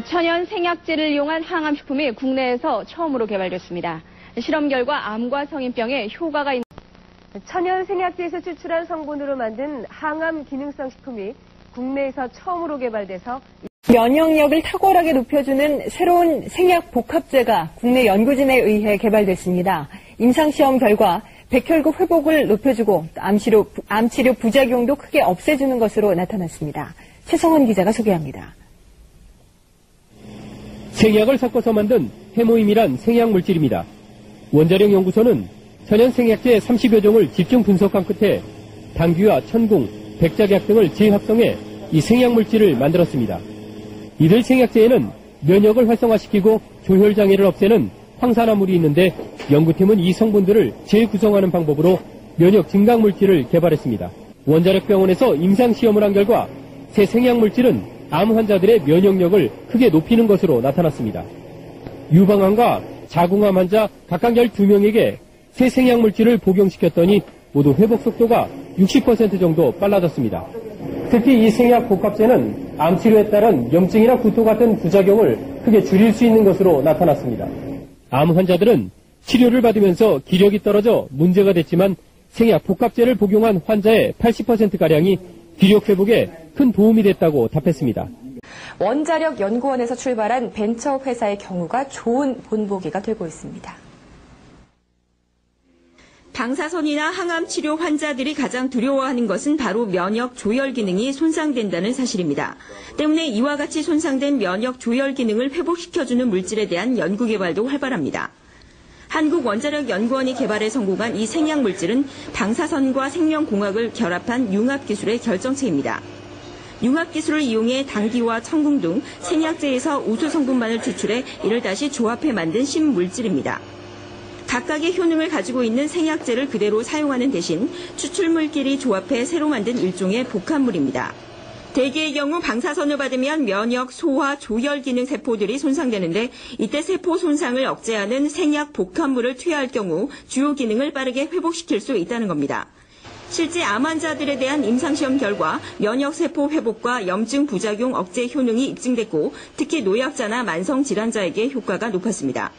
천연 생약제를 이용한 항암식품이 국내에서 처음으로 개발됐습니다. 실험 결과 암과 성인병에 효과가 있는 천연 생약제에서 추출한 성분으로 만든 항암 기능성 식품이 국내에서 처음으로 개발돼서 면역력을 탁월하게 높여주는 새로운 생약 복합제가 국내 연구진에 의해 개발됐습니다. 임상시험 결과 백혈구 회복을 높여주고 암치료, 암치료 부작용도 크게 없애주는 것으로 나타났습니다. 최성원 기자가 소개합니다. 생약을 섞어서 만든 해모임이란 생약 물질입니다. 원자력 연구소는 천연 생약제 30여 종을 집중 분석한 끝에 당귀와 천궁, 백작약 등을 재합성해 이 생약 물질을 만들었습니다. 이들 생약제에는 면역을 활성화시키고 조혈 장애를 없애는 황산화물이 있는데 연구팀은 이 성분들을 재구성하는 방법으로 면역 증강 물질을 개발했습니다. 원자력 병원에서 임상 시험을 한 결과 새 생약 물질은 암 환자들의 면역력을 크게 높이는 것으로 나타났습니다. 유방암과 자궁암 환자 각각 12명에게 새 생약 물질을 복용시켰더니 모두 회복 속도가 60% 정도 빨라졌습니다. 특히 이 생약 복합제는 암 치료에 따른 염증이나 구토 같은 부작용을 크게 줄일 수 있는 것으로 나타났습니다. 암 환자들은 치료를 받으면서 기력이 떨어져 문제가 됐지만 생약 복합제를 복용한 환자의 80%가량이 기력 회복에 큰 도움이 됐다고 답했습니다. 원자력 연구원에서 출발한 벤처 회사의 경우가 좋은 본보기가 되고 있습니다. 방사선이나 항암 치료 환자들이 가장 두려워하는 것은 바로 면역 조혈 기능이 손상된다는 사실입니다. 때문에 이와 같이 손상된 면역 조혈 기능을 회복시켜주는 물질에 대한 연구 개발도 활발합니다. 한국원자력연구원이 개발에 성공한 이 생약 물질은 방사선과 생명공학을 결합한 융합 기술의 결정체입니다. 융합 기술을 이용해 당귀와 청궁 등 생약제에서 우수 성분만을 추출해 이를 다시 조합해 만든 신물질입니다. 각각의 효능을 가지고 있는 생약제를 그대로 사용하는 대신 추출물끼리 조합해 새로 만든 일종의 복합물입니다. 대개의 경우 방사선을 받으면 면역, 소화, 조혈 기능 세포들이 손상되는데 이때 세포 손상을 억제하는 생약 복합물을 투여할 경우 주요 기능을 빠르게 회복시킬 수 있다는 겁니다. 실제 암 환자들에 대한 임상시험 결과 면역세포 회복과 염증 부작용 억제 효능이 입증됐고 특히 노약자나 만성질환자에게 효과가 높았습니다.